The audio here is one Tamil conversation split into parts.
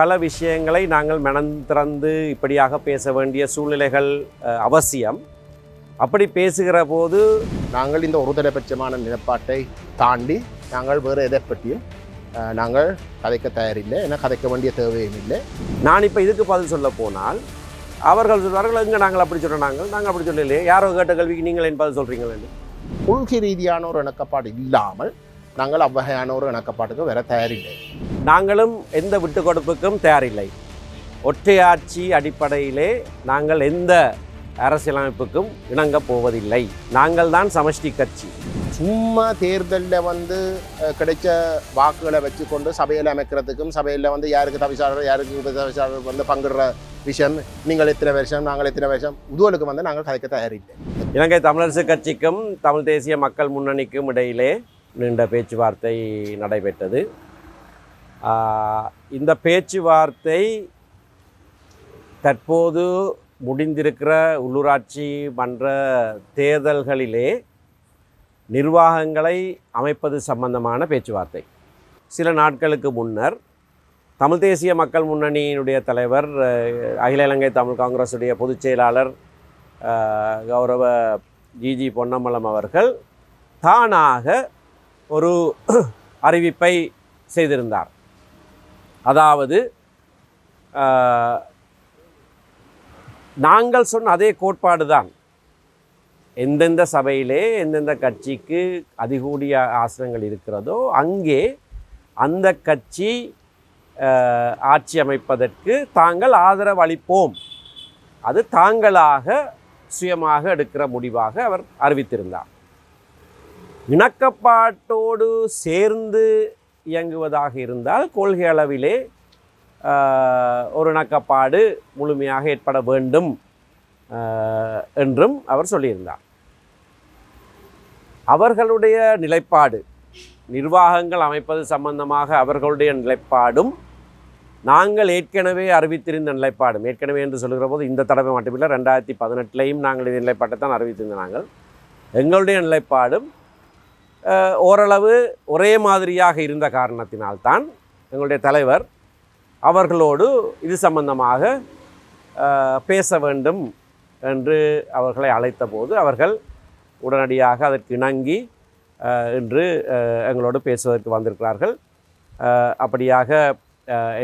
பல விஷயங்களை நாங்கள் மனந்திறந்து இப்படியாக பேச வேண்டிய சூழ்நிலைகள் அவசியம். அப்படி பேசுகிற போது நாங்கள் இந்த ஒருதலைபட்சமான நிலப்பாட்டை தாண்டி நாங்கள் வேறு எதை பற்றியும் நாங்கள் கதைக்க தயாரில்லை ஏன்னா கதைக்க வேண்டிய தேவையும் இல்லை. நான் இப்போ இதுக்கு பதில் சொல்ல போனால் அவர்கள் சொல்வார்கள் எங்கே நாங்கள் அப்படி சொல்கிறோம் நாங்கள் நாங்கள் அப்படி சொல்லலையே. யாரோ கேட்ட கேள்விக்கு நீங்கள் என் பதில் சொல்கிறீங்களே கொள்கை ரீதியான ஒரு இணக்கப்பாடு இல்லாமல் நாங்கள் அவ்வகையான ஒரு இணக்கப்பாட்டுக்கு வர தயாரில்லை. நாங்களும் எந்த விட்டு கொடுப்புக்கும் தயாரில்லை ஒற்றையாட்சி அடிப்படையிலே நாங்கள் எந்த அரசியலமைப்புக்கும் இணங்கப் போவதில்லை. நாங்கள் தான் சமஷ்டி கட்சி. சும்மா தேர்தலில் வந்து கிடைச்ச வாக்குகளை வச்சுக்கொண்டு சபையில் அமைக்கிறதுக்கும் சபையில் வந்து யாருக்கு தவிசாளர் யாருக்கு உப தவிசாளர் வந்து பங்கிடுற விஷயம் நீங்கள் எத்தனை வருஷம் நாங்கள் எத்தனை வருஷம் இதுவளுக்கு வந்து நாங்கள் கதைக்க தயாரில்லை. இலங்கை தமிழரசு கட்சிக்கும் தமிழ் தேசிய மக்கள் முன்னணிக்கும் இடையிலே நீண்ட பேச்சுவார்த்தை நடைபெற்றது. இந்த பேச்சுவார்த்தை தற்போது முடிந்திருக்கிற உள்ளூராட்சி மன்ற தேர்தல்களிலே நிர்வாகங்களை அமைப்பது சம்பந்தமான பேச்சுவார்த்தை. சில நாட்களுக்கு முன்னர் தமிழ் தேசிய மக்கள் முன்னணியினுடைய தலைவர் அகில இலங்கை தமிழ் காங்கிரஸுடைய பொதுச் செயலாளர் கௌரவ ஜிஜி பொன்னம்பலம் அவர்கள் தானாக ஒரு அறிவிப்பை செய்திருந்தார். அதாவது நாங்கள் சொன்ன அதே கோட்பாடு தான் எந்தெந்த சபையிலே எந்தெந்த கட்சிக்கு அதிகூடிய ஆசனங்கள் இருக்கிறதோ அங்கே அந்த கட்சி ஆட்சி அமைப்பதற்கு தாங்கள் ஆதரவு அளிப்போம். அது தாங்களாக சுயமாக எடுக்கிற முடிவாக அவர் அறிவித்திருந்தார். இணக்கப்பாட்டோடு சேர்ந்து இயங்குவதாக இருந்தால் கொள்கை அளவிலே ஒரு இணக்கப்பாடு முழுமையாக ஏற்பட வேண்டும் என்றும் அவர் சொல்லியிருந்தார். அவர்களுடைய நிலைப்பாடு நிர்வாகங்கள் அமைப்பது சம்பந்தமாக அவர்களுடைய நிலைப்பாடும் நாங்கள் ஏற்கனவே அறிவித்திருந்த நிலைப்பாடும் ஏற்கனவே என்று சொல்கிற போது இந்த தடவை மட்டுமில்லை ரெண்டாயிரத்தி பதினெட்டுலேயும் நாங்கள் இந்த நிலைப்பாட்டை தான் அறிவித்திருந்த நாங்கள் எங்களுடைய நிலைப்பாடும் ஓரளவு ஒரே மாதிரியாக இருந்த காரணத்தினால்தான் எங்களுடைய தலைவர் அவர்களோடு இது சம்பந்தமாக பேச வேண்டும் என்று அவர்களை அழைத்த போது அவர்கள் உடனடியாக அதற்கு இணங்கி என்று எங்களோடு பேசுவதற்கு வந்திருக்கிறார்கள். அப்படியாக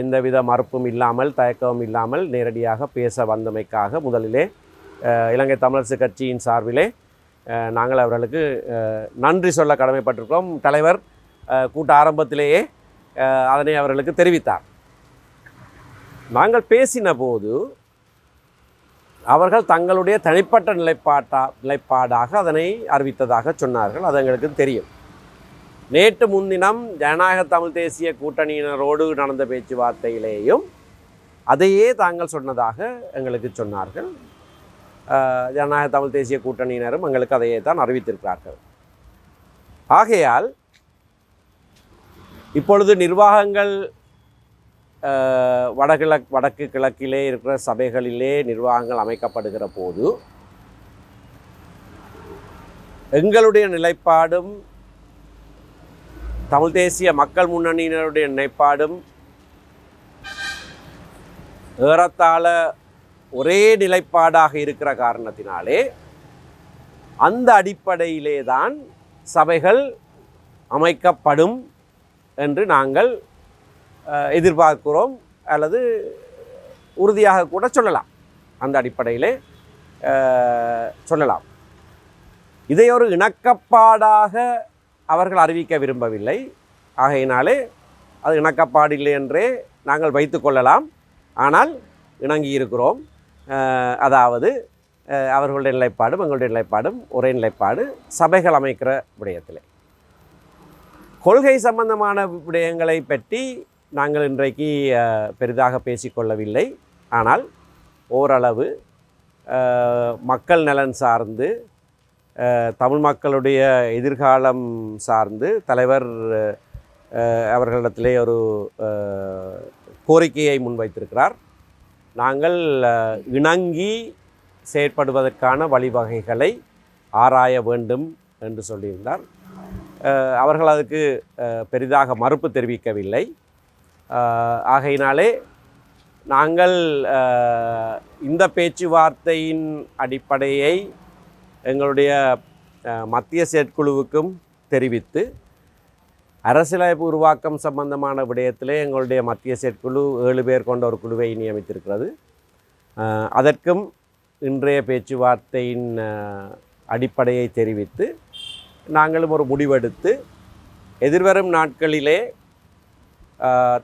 எந்தவித மறுப்பும் இல்லாமல் தயக்கமும் இல்லாமல் நேரடியாக பேச வந்தமைக்காக முதலிலே இலங்கை தமிழரசு கட்சியின் சார்பிலே நாங்கள் அவர்களுக்கு நன்றி சொல்ல கடமைப்பட்டிருக்கிறோம். தலைவர் கூட்ட ஆரம்பத்திலேயே அதனை அவர்களுக்கு தெரிவித்தார். நாங்கள் பேசின போது அவர்கள் தங்களுடைய தனிப்பட்ட நிலைப்பாட்டா நிலைப்பாடாக அதனை அறிவித்ததாக சொன்னார்கள். அது எங்களுக்கு தெரியும். நேற்று முன்தினம் ஜனநாயக தமிழ் தேசிய கூட்டணியினரோடு நடந்த பேச்சுவார்த்தையிலேயும் அதையே தாங்கள் சொன்னதாக எங்களுக்கு சொன்னார்கள். ஜனநாயக தமிழ் தேசிய கூட்டணியினரும் எங்களுக்கு அதையே தான் அறிவித்திருக்கிறார்கள். ஆகையால் இப்பொழுது நிர்வாகங்கள் வடகிழக் வடக்கு கிழக்கிலே இருக்கிற சபைகளிலே நிர்வாகங்கள் அமைக்கப்படுகிற போது எங்களுடைய நிலைப்பாடும் தமிழ் தேசிய மக்கள் முன்னணியினருடைய நிலைப்பாடும் ஏறத்தாழ ஒரே நிலைப்பாடாக இருக்கிற காரணத்தினாலே அந்த அடிப்படையிலே தான் சபைகள் அமைக்கப்படும் என்று நாங்கள் எதிர்பார்க்கிறோம் அல்லது உறுதியாக கூட சொல்லலாம். அந்த அடிப்படையிலே சொல்லலாம். இதை ஒரு இணக்கப்பாடாக அவர்கள் அறிவிக்க விரும்பவில்லை. ஆகையினாலே அது இணக்கப்பாடு இல்லை என்றே நாங்கள் வைத்துக்கொள்ளலாம் ஆனால் இணங்கி இருக்கிறோம் அதாவது அவர்களுடைய நிலைப்பாடும் எங்களுடைய நிலைப்பாடும் ஒரே நிலைப்பாடு சபைகள் அமைக்கிற விடயத்தில். கொள்கை சம்பந்தமான விடயங்களை பற்றி நாங்கள் இன்றைக்கு பெரிதாக பேசிக்கொள்ளவில்லை. ஆனால் ஓரளவு மக்கள் நலன் சார்ந்து தமிழ் மக்களுடைய எதிர்காலம் சார்ந்து தலைவர் அவர்களிடத்திலே ஒரு கோரிக்கையை முன்வைத்திருக்கிறார். நாங்கள் இணங்கி செயற்படுவதற்கான வழிவகைகளை ஆராய வேண்டும் என்று சொல்லியிருந்தார். அவர்கள் அதுக்கு பெரிதாக மறுப்பு தெரிவிக்கவில்லை. ஆகையினாலே நாங்கள் இந்த பேச்சுவார்த்தையின் அடிப்படையை எங்களுடைய மத்திய செயற்குழுவுக்கும் தெரிவித்து அரசியலமைப்பு உருவாக்கம் சம்பந்தமான விடயத்திலே எங்களுடைய மத்திய செயற்குழு ஏழு பேர் கொண்ட ஒரு குழுவை நியமித்திருக்கிறது. அதற்கும் இன்றைய பேச்சுவார்த்தையின் அடிப்படையை தெரிவித்து நாங்களும் ஒரு முடிவெடுத்து எதிர்வரும் நாட்களிலே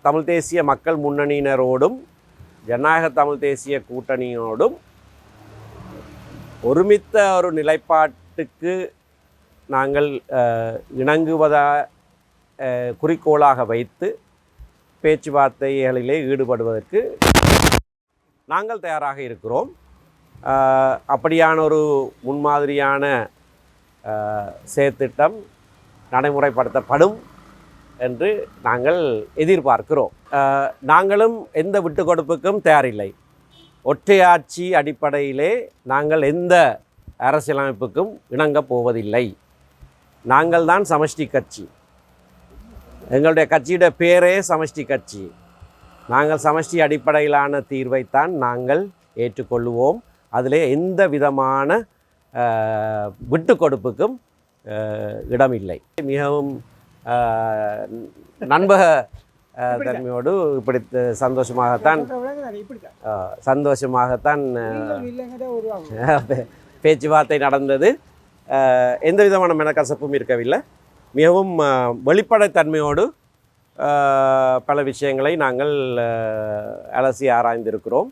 தமிழ் தேசிய மக்கள் முன்னணியினரோடும் ஜனநாயக தமிழ் தேசிய கூட்டணியோடும் ஒருமித்த ஒரு நிலைப்பாட்டுக்கு நாங்கள் இணங்குவதாக குறிக்கோளாக வைத்து பேச்சுவார்த்தைகளிலே ஈடுபடுவதற்கு நாங்கள் தயாராக இருக்கிறோம். அப்படியான ஒரு முன்மாதிரியான அஹ், செயற்திட்டம் நடைமுறைப்படுத்தப்படும் என்று நாங்கள் எதிர்பார்க்கிறோம். நாங்களும் எந்த விட்டு கொடுப்புக்கும் தயாரில்லை ஒற்றையாட்சி அடிப்படையிலே நாங்கள் எந்த அரசியலமைப்புக்கும் இணங்கப் போவதில்லை. நாங்கள் தான் சமஷ்டி கட்சி. எங்களுடைய கட்சியுடைய பேரே சமஷ்டி கட்சி. நாங்கள் சமஷ்டி அடிப்படையிலான தீர்வைத்தான் நாங்கள் ஏற்றுக்கொள்ளுவோம். அதிலே எந்த விதமான விட்டு கொடுப்புக்கும் இடமில்லை. மிகவும் நண்பக தன்மையோடு இப்படி சந்தோஷமாகத்தான் சந்தோஷமாகத்தான் பேச்சுவார்த்தை நடந்தது. எந்த விதமான மனக்கசப்பும் இருக்கவில்லை. மிகவும் வெளிப்படைத்தன்மையோடு பல விஷயங்களை நாங்கள் அலசி ஆராய்ந்திருக்கிறோம்.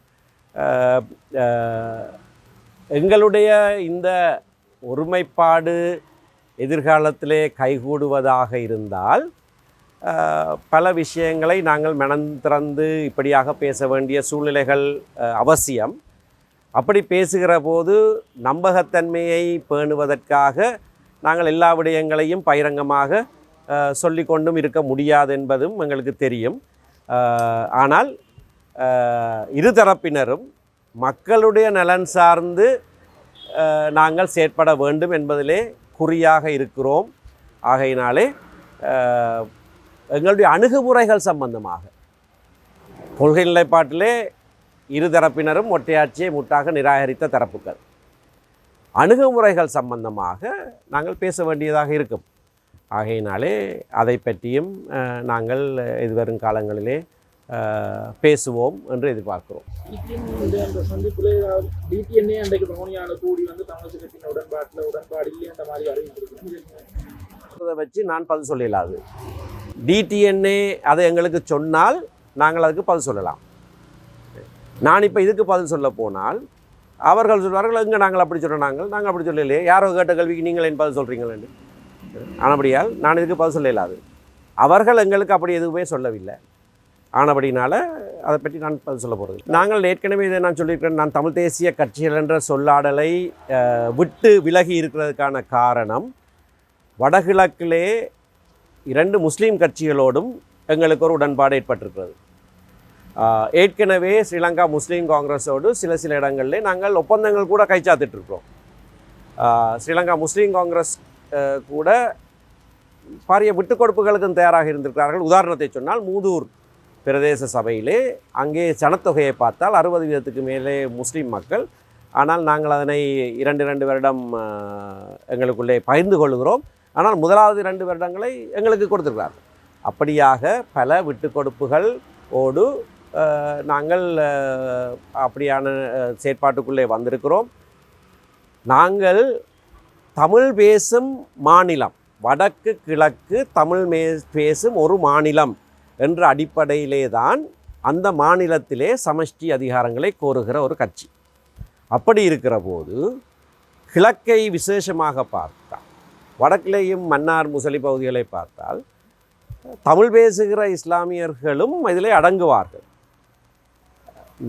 எங்களுடைய இந்த ஒருமைப்பாடு எதிர்காலத்திலே கைகூடுவதாக இருந்தால் பல விஷயங்களை நாங்கள் மனந்திறந்து இப்படியாக பேச வேண்டிய சூழ்நிலைகள் அவசியம். அப்படி பேசுகிற போது நம்பகத்தன்மையை பேணுவதற்காக நாங்கள் எல்லா விடயங்களையும் பகிரங்கமாக சொல்லிக்கொண்டும் கொண்டும் இருக்க முடியாது என்பதும் எங்களுக்கு தெரியும். ஆனால் இருதரப்பினரும் மக்களுடைய நலன் சார்ந்து நாங்கள் செயற்பட வேண்டும் என்பதிலே குறியாக இருக்கிறோம். ஆகையினாலே எங்களுடைய அணுகுமுறைகள் சம்பந்தமாக கொள்கை நிலைப்பாட்டிலே இருதரப்பினரும் ஒற்றையாட்சியை முட்டாக நிராகரித்த தரப்புகள். அணுகுமுறைகள் சம்பந்தமாக நாங்கள் பேச வேண்டியதாக இருக்கும். ஆகையினாலே அதை பற்றியும் நாங்கள் எதிர்வரும் காலங்களிலே பேசுவோம் என்று எதிர்பார்க்கிறோம். அதை வச்சு நான் பதில் சொல்லலாது டிடிஎன்ஏ அதை எங்களுக்கு சொன்னால் நாங்கள் அதுக்கு பதில் சொல்லலாம். நான் இப்போ இதுக்கு பதில் சொல்ல போனால் அவர்கள் சொல்வார்கள் எங்கே நாங்கள் அப்படி சொல்கிறோம் நாங்கள் நாங்கள் அப்படி சொல்லலையே. யாரோ கேட்ட கல்விக்கு நீங்கள் என் பதில் சொல்கிறீங்களேன்னு ஆனபடியால் நான் இதுக்கு பதில் சொல்ல இல்லாது அவர்கள் எங்களுக்கு அப்படி எதுவுமே சொல்லவில்லை. ஆனபடினால அதை பற்றி நான் பதில் சொல்ல போகிறது நாங்கள் ஏற்கனவே இதை நான் சொல்லியிருக்கிறேன். நான் தமிழ் தேசிய கட்சிகள் என்ற சொல்லாடலை விட்டு விலகி இருக்கிறதுக்கான காரணம் வடகிழக்கிலே இரண்டு முஸ்லீம் கட்சிகளோடும் எங்களுக்கு ஒரு உடன்பாடு ஏற்பட்டிருக்கிறது. ஏற்கனவே ஸ்ரீலங்கா முஸ்லீம் காங்கிரஸோடு சில சில இடங்களில் நாங்கள் ஒப்பந்தங்கள் கூட கைச்சாத்திட்ருக்கிறோம் ஸ்ரீலங்கா முஸ்லீம் காங்கிரஸ் கூட பாரிய விட்டுக் கொடுப்புகளுக்கும் தயாராக இருந்திருக்கிறார்கள். உதாரணத்தை சொன்னால் மூதூர் பிரதேச சபையிலே அங்கே சனத்தொகையை பார்த்தால் அறுபது வீதத்துக்கு மேலே முஸ்லீம் மக்கள். ஆனால் நாங்கள் அதனை இரண்டு இரண்டு வருடம் எங்களுக்குள்ளே பகிர்ந்து கொள்கிறோம். ஆனால் முதலாவது இரண்டு வருடங்களை எங்களுக்கு கொடுத்துருக்கிறார்கள். அப்படியாக பல விட்டு கொடுப்புகள் ஓடு நாங்கள் அப்படியான செயற்பாட்டுக்குள்ளே வந்திருக்கிறோம். நாங்கள் தமிழ் பேசும் மாநிலம் வடக்கு கிழக்கு தமிழ் மே பேசும் ஒரு மாநிலம் என்ற அடிப்படையிலே தான் அந்த மாநிலத்திலே சமஷ்டி அதிகாரங்களை கோருகிற ஒரு கட்சி. அப்படி இருக்கிற போது கிழக்கை விசேஷமாக பார்த்தால் வடக்கிலேயும் மன்னார் முசலி பகுதிகளை பார்த்தால் தமிழ் பேசுகிற இஸ்லாமியர்களும் இதில் அடங்குவார்கள்.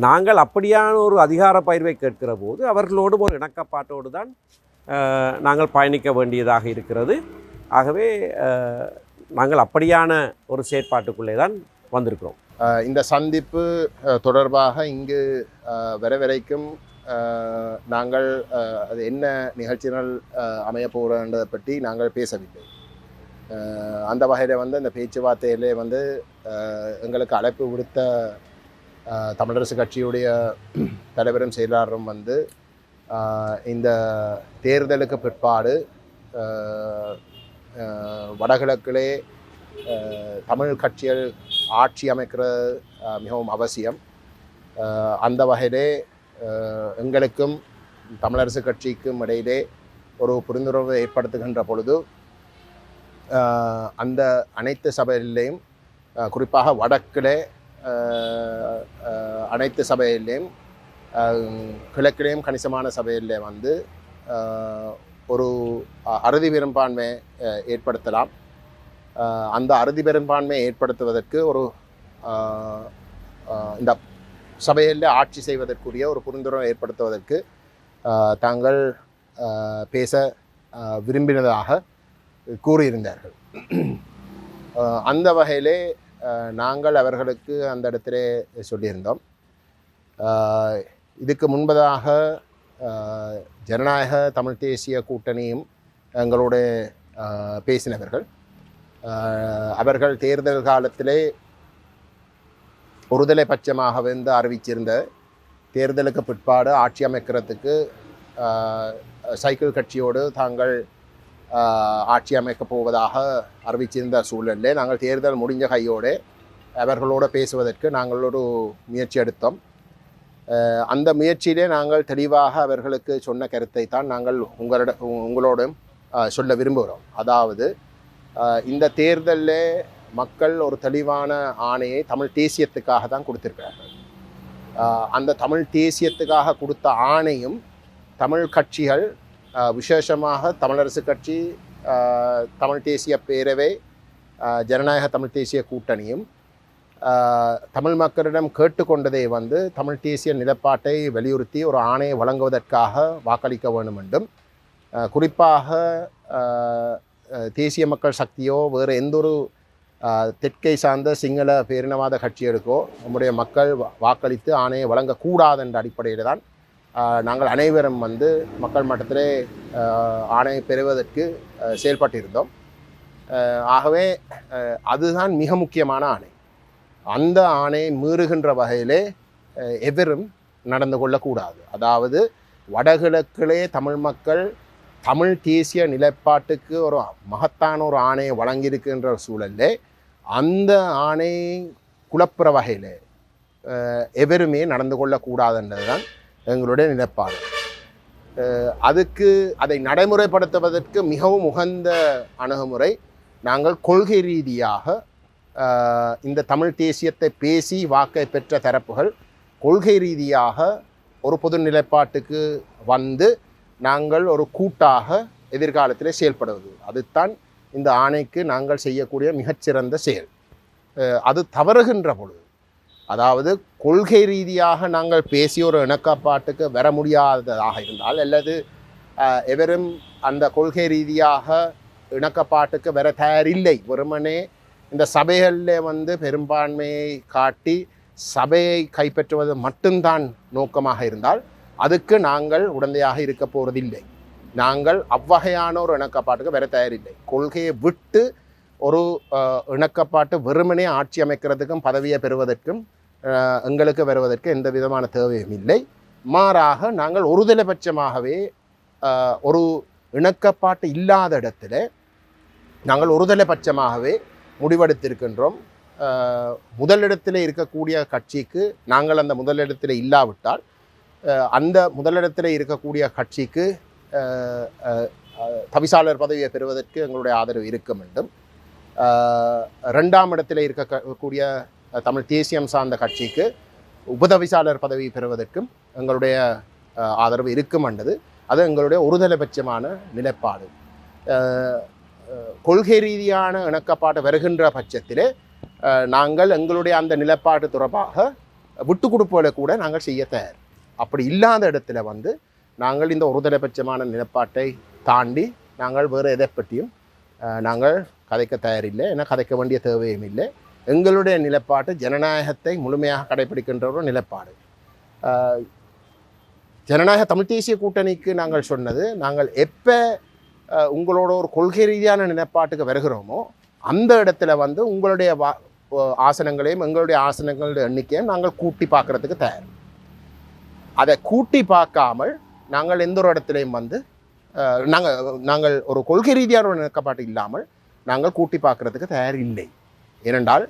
நாங்கள் அப்படியான ஒரு அதிகார பயிர்வை கேட்கிற போது அவர்களோடு ஒரு இணக்கப்பாட்டோடு தான் நாங்கள் பயணிக்க வேண்டியதாக இருக்கிறது. ஆகவே நாங்கள் அப்படியான ஒரு செயற்பாட்டுக்குள்ளே தான் வந்திருக்கிறோம். இந்த சந்திப்பு தொடர்பாக இங்கு வர வரைக்கும் நாங்கள் அது என்ன நிகழ்ச்சிகள் அமைய அமையப் போகிறன்றதை பற்றி நாங்கள் பேசவில்லை. அந்த வகையில் வந்து இந்த பேச்சுவார்த்தையிலே வந்து எங்களுக்கு அழைப்பு விடுத்த தமிழரசு கட்சியுடைய தலைவரும் செயலாளரும் வந்து இந்த தேர்தலுக்கு பிற்பாடு வடகிழக்கிலே தமிழ் கட்சிகள் ஆட்சி அமைக்கிறது மிகவும் அவசியம். அந்த வகையிலே எங்களுக்கும் தமிழரசு கட்சிக்கும் இடையிலே ஒரு புரிந்துணர்வை ஏற்படுத்துகின்ற பொழுது அந்த அனைத்து சபைகளிலேயும் குறிப்பாக வடக்கிலே அனைத்து சபையிலேயும் கிழக்கிலேயும் கணிசமான சபையிலே வந்து ஒரு அறுதி பெரும்பான்மை ஏற்படுத்தலாம். அந்த அறுதி பெரும்பான்மை ஏற்படுத்துவதற்கு ஒரு இந்த சபையில் ஆட்சி செய்வதற்குரிய ஒரு புரிந்துணர்வு ஏற்படுத்துவதற்கு தாங்கள் பேச விரும்பினதாக கூறியிருந்தார்கள். அந்த வகையிலே நாங்கள் அவர்களுக்கு அந்த இடத்திலே சொல்லியிருந்தோம். இதுக்கு முன்பதாக ஜனநாயக தமிழ் தேசிய கூட்டணியும் எங்களோட பேசினவர்கள். அவர்கள் தேர்தல் காலத்திலே ஒருதலை பட்சமாக வந்து அறிவிச்சிருந்த தேர்தலுக்கு பிற்பாடு ஆட்சி அமைக்கிறதுக்கு சைக்கிள் கட்சியோடு தாங்கள் ஆட்சி அமைக்கப் போவதாக அறிவிச்சிருந்த சூழலில் நாங்கள் தேர்தல் முடிஞ்ச கையோடு அவர்களோடு பேசுவதற்கு நாங்கள் ஒரு முயற்சி எடுத்தோம். அந்த முயற்சியிலே நாங்கள் தெளிவாக அவர்களுக்கு சொன்ன கருத்தை தான் நாங்கள் உங்களிட உ- உங்களோடும் சொல்ல விரும்புகிறோம். அதாவது இந்த தேர்தலில் மக்கள் ஒரு தெளிவான ஆணையை தமிழ் தேசியத்துக்காக தான் கொடுத்திருக்கிறார்கள். அந்த தமிழ் தேசியத்துக்காக கொடுத்த ஆணையும் தமிழ் கட்சிகள் விசேஷமாக தமிழரசு கட்சி தமிழ் தேசிய பேரவை ஜனநாயக தமிழ் தேசிய கூட்டணியும் தமிழ் மக்களிடம் கேட்டுக்கொண்டதை வந்து தமிழ் தேசிய நிலப்பாட்டை வலியுறுத்தி ஒரு ஆணையை வழங்குவதற்காக வாக்களிக்க வேண்டும் என்றும் குறிப்பாக தேசிய மக்கள் சக்தியோ வேறு எந்த ஒரு தெற்கை சார்ந்த சிங்கள பேரினவாத கட்சிகளுக்கோ நம்முடைய மக்கள் வா- வாக்களித்து ஆணையை வழங்கக்கூடாது என்ற அடிப்படையில் தான் நாங்கள் அனைவரும் வந்து மக்கள் மட்டத்திலே ஆணையை பெறுவதற்கு செயல்பட்டிருந்தோம். ஆகவே அதுதான் மிக முக்கியமான ஆணை. அந்த ஆணையை மீறுகின்ற வகையிலே எவரும் நடந்து கொள்ளக்கூடாது. அதாவது வடகிழக்கிலே தமிழ் மக்கள் தமிழ் தேசிய நிலைப்பாட்டுக்கு ஒரு மகத்தான ஒரு ஆணையை வழங்கியிருக்கின்ற ஒரு அந்த ஆணையை குழப்புற வகையில் எவருமே நடந்து கொள்ளக்கூடாதுன்றது தான் எங்களுடைய நிலைப்பாடு அதுக்கு அதை நடைமுறைப்படுத்துவதற்கு மிகவும் உகந்த அணுகுமுறை நாங்கள் கொள்கை ரீதியாக இந்த தமிழ் தேசியத்தை பேசி வாக்கை பெற்ற தரப்புகள் கொள்கை ரீதியாக ஒரு பொது நிலைப்பாட்டுக்கு வந்து நாங்கள் ஒரு கூட்டாக எதிர்காலத்தில் செயல்படுவது. அதுதான் இந்த ஆணைக்கு நாங்கள் செய்யக்கூடிய மிகச்சிறந்த செயல். அது தவறுகின்ற பொழுது அதாவது கொள்கை ரீதியாக நாங்கள் பேசிய ஒரு இணக்கப்பாட்டுக்கு வர முடியாததாக இருந்தால் அல்லது எவரும் அந்த கொள்கை ரீதியாக இணக்கப்பாட்டுக்கு வர தயாரில்லை. வெறுமனே இந்த சபைகளில் வந்து பெரும்பான்மையை காட்டி சபையை கைப்பற்றுவது மட்டும்தான் நோக்கமாக இருந்தால் அதுக்கு நாங்கள் உடந்தையாக இருக்க போவதில்லை நாங்கள் அவ்வகையான ஒரு இணக்கப்பாட்டுக்கு வர தயாரில்லை. கொள்கையை விட்டு ஒரு இணக்கப்பாட்டு வெறுமனே ஆட்சி அமைக்கிறதுக்கும் பதவியை பெறுவதற்கும் எங்களுக்கு வருவதற்கு எந்த விதமான தேவையும் இல்லை. மாறாக நாங்கள் ஒருதலைபட்சமாகவே அஹ், ஒரு இணக்கப்பாட்டு இல்லாத இடத்துல நாங்கள் ஒருதலைபட்சமாகவே முடிவெடுத்திருக்கின்றோம். முதலிடத்தில் இருக்கக்கூடிய கட்சிக்கு நாங்கள் அந்த முதலிடத்தில் இல்லாவிட்டால் அந்த முதலிடத்தில் இருக்கக்கூடிய கட்சிக்கு தவிசாளர் பதவியை பெறுவதற்கு எங்களுடைய ஆதரவு இருக்க வேண்டும். ரெண்டாம் இடத்தில் இருக்கக்கூடிய தமிழ் தேசியம் சார்ந்த கட்சிக்கு உபதவிசாளர் பதவி பெறுவதற்கும் எங்களுடைய ஆதரவு இருக்கும் என்றது. அது எங்களுடைய ஒருதலைபட்சமான நிலைப்பாடு. கொள்கை ரீதியான இணக்கப்பாடு வருகின்ற பட்சத்திலே நாங்கள் எங்களுடைய அந்த நிலைப்பாடு தொடர்பாக விட்டு கொடுப்புகளை கூட நாங்கள் செய்ய தயார். அப்படி இல்லாத இடத்துல வந்து நாங்கள் இந்த ஒருதலைபட்சமான நிலைப்பாட்டை தாண்டி நாங்கள் வேறு எதை பற்றியும் நாங்கள் கதைக்க தயாரில்லை. ஏன்னா கதைக்க வேண்டிய தேவையும் இல்லை. எங்களுடைய நிலைப்பாடு ஜனநாயகத்தை முழுமையாக கடைபிடிக்கின்ற ஒரு நிலைப்பாடு. ஜனநாயக தமிழ் தேசிய கூட்டணிக்கு நாங்கள் சொன்னது நாங்கள் எப்போ உங்களோட ஒரு கொள்கை ரீதியான நிலைப்பாட்டுக்கு வருகிறோமோ அந்த இடத்துல வந்து உங்களுடைய வா ஆசனங்களையும் எங்களுடைய ஆசனங்களுடைய எண்ணிக்கையும் நாங்கள் கூட்டி பார்க்குறதுக்கு தயார். அதை கூட்டி பார்க்காமல் நாங்கள் எந்த ஒரு இடத்துலையும் வந்து நாங்கள் நாங்கள் ஒரு கொள்கை ரீதியான ஒரு இணக்கப்பாட்டு இல்லாமல் நாங்கள் கூட்டி பார்க்குறதுக்கு தயார் இல்லை. ஏனென்றால்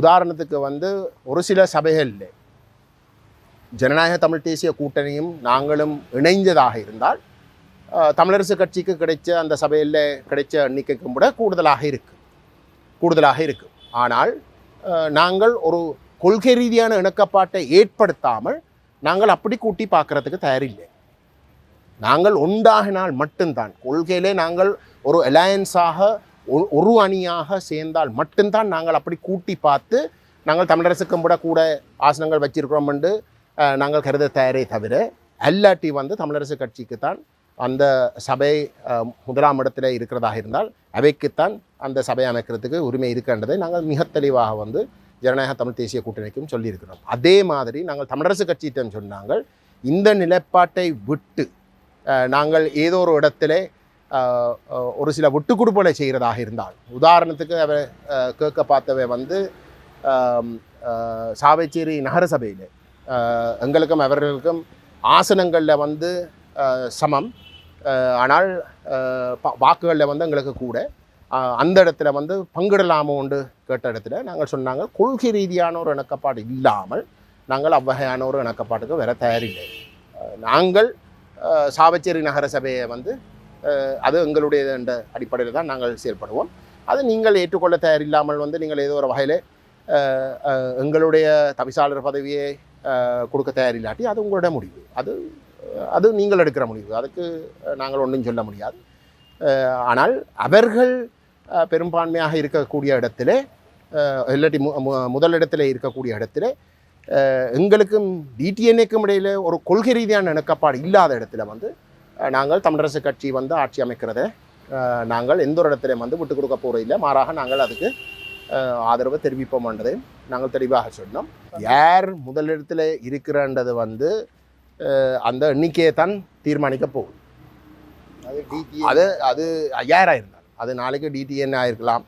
உதாரணத்துக்கு வந்து ஒரு சில சபைகளில் ஜனநாயக தமிழ் தேசிய கூட்டணியும் நாங்களும் இணைந்ததாக இருந்தால் தமிழரசு கட்சிக்கு கிடைச்ச அந்த சபையில் கிடைச்ச எண்ணிக்கைக்கும் கூட கூடுதலாக இருக்குது கூடுதலாக இருக்குது ஆனால் நாங்கள் ஒரு கொள்கை ரீதியான இணக்கப்பாட்டை ஏற்படுத்தாமல் நாங்கள் அப்படி கூட்டி பார்க்கறதுக்கு தயாரில்லை. நாங்கள் ஒன்றாகினால் மட்டும்தான். கொள்கையிலே நாங்கள் ஒரு அலையன்ஸாக ஒரு அணியாக சேர்ந்தால் மட்டும்தான் நாங்கள் அப்படி கூட்டி பார்த்து நாங்கள் தமிழரசுக்கும் கூட கூட ஆசனங்கள் வச்சிருக்கிறோம் என்று நாங்கள் கருத தயாரே தவிர அல்லாட்டி வந்து தமிழரசு கட்சிக்கு தான் அந்த சபை முதலாம் இடத்துல இருக்கிறதாக இருந்தால் அவைக்குத்தான் அந்த சபை அமைக்கிறதுக்கு உரிமை இருக்கின்றதை நாங்கள் மிக தெளிவாக வந்து ஜனநாயக தமிழ் தேசிய கூட்டணிக்கும் சொல்லியிருக்கிறோம். அதே மாதிரி நாங்கள் தமிழரசு கட்சியிடம் சொன்னாங்க இந்த நிலைப்பாட்டை விட்டு நாங்கள் ஏதோ ஒரு இடத்துல ஒரு சில விட்டு கொடுப்பலை செய்கிறதாக இருந்தால். உதாரணத்துக்கு அவ கேட்க பார்த்தவை வந்து சாவேச்சேரி நகரசபையில் எங்களுக்கும் அவர்களுக்கும் ஆசனங்களில் வந்து சமம். ஆனால் வாக்குகளில் வந்து எங்களுக்கு கூட அந்த இடத்துல வந்து பங்கிடலாமோண்டு கேட்ட இடத்துல நாங்கள் சொன்னாங்க கொள்கை ரீதியான ஒரு இணக்கப்பாடு இல்லாமல் நாங்கள் அவ்வகையான ஒரு இணக்கப்பாட்டுக்கு வர தயாரில்லை. நாங்கள் சாவச்சேரி நகர சபையை வந்து அது எங்களுடைய என்ற அடிப்படையில் தான் நாங்கள் செயல்படுவோம். அது நீங்கள் ஏற்றுக்கொள்ள தயாரில்லாமல் வந்து நீங்கள் ஏதோ ஒரு வகையில் எங்களுடைய தவிசாளர் பதவியை கொடுக்க தயாரில்லாட்டி அது உங்களோட முடிவு. அது அது நீங்கள் எடுக்கிற முடிவு. அதுக்கு நாங்கள் ஒன்றும் சொல்ல முடியாது. ஆனால் அவர்கள் பெரும்பான்மையாக இருக்கக்கூடிய இடத்திலே இல்லாட்டி மு முதலிடத்தில் இருக்கக்கூடிய இடத்துல எங்களுக்கும் டிடிஎன்ஏக்கும் இடையில் ஒரு கொள்கை ரீதியான இணக்கப்பாடு இல்லாத இடத்துல வந்து நாங்கள் தமிழரசு கட்சி வந்து ஆட்சி அமைக்கிறத. நாங்கள் எந்த ஒரு இடத்துலையும் வந்து விட்டு கொடுக்க போகிறதில்லை மாறாக நாங்கள் அதுக்கு ஆதரவு தெரிவிப்போம்ன்றதை நாங்கள் தெளிவாக சொன்னோம். யார் முதலிடத்தில் இருக்கிறன்றது வந்து அந்த எண்ணிக்கையை தான் தீர்மானிக்க போகுது. அது அது யாராக இருந்தால் அது நாளைக்கு டிடிஎன் ஆயிருக்கலாம்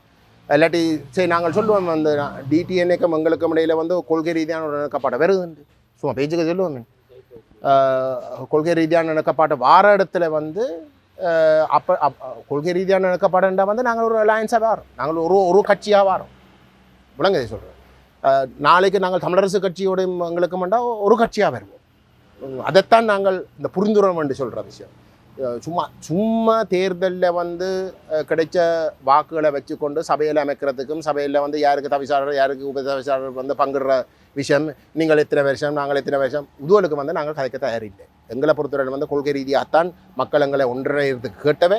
இல்லாட்டி சரி நாங்கள் சொல்லுவோம் அந்த டிடிஎன்ஏக்கும் எங்களுக்கும் இடையில் வந்து கொள்கை ரீதியான ஒரு இணக்கப்பாட்டை வருது சும்மா பேச்சுக்கு சொல்லுவோம். கொள்கை ரீதியான இணக்கப்பாட்டை வார இடத்துல வந்து அப்போ கொள்கை ரீதியான இணக்கப்பாடுன்றா வந்து நாங்கள் ஒரு அலையன்ஸாக வரோம். நாங்கள் ஒரு ஒரு கட்சியாக வரோம். விளங்குதை சொல்கிறோம் நாளைக்கு நாங்கள் தமிழரசு கட்சியோட எங்களுக்கு மட்டும் ஒரு கட்சியாக வருவோம். அதைத்தான் நாங்கள் இந்த புரிந்துணர்வு என்று சொல்கிற விஷயம். சும்மா சும்மா தேர்தலில் வந்து கிடைச்ச வாக்குகளை வச்சுக்கொண்டு சபையில் அமைக்கிறதுக்கும் சபையில் வந்து யாருக்கு தவிசாளர் யாருக்கு உப தவிசாளர் வந்து பங்கிடுற விஷயம் நீங்கள் இத்தனை வருஷம் நாங்கள் இத்தனை வருஷம் உதுவலுக்கு வந்து நாங்கள் கதைக்க தயாரில்லை. எங்களை பொறுத்தவரை வந்து கொள்கை ரீதியாகத்தான் மக்கள் எங்களை ஒன்றிணைறதுக்கு கேட்டவே.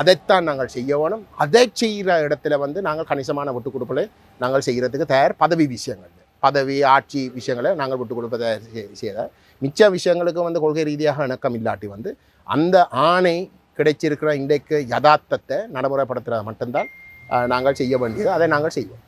அதைத்தான் நாங்கள் செய்ய வேணும். அதை செய்கிற இடத்துல வந்து நாங்கள் கணிசமான விட்டு கொடுப்பலை நாங்கள் செய்கிறதுக்கு தயார். பதவி விஷயங்கள் பதவி ஆட்சி விஷயங்களை நாங்கள் விட்டு கொடுப்பதை செய்த மிச்ச விஷயங்களுக்கு வந்து கொள்கை ரீதியாக இணக்கம் இல்லாட்டி வந்து அந்த ஆணை கிடைச்சிருக்கிற இன்றைக்கு யதார்த்தத்தை நடைமுறைப்படுத்துகிறது மட்டும்தான் நாங்கள் செய்ய வேண்டியது. அதை நாங்கள் செய்வோம்.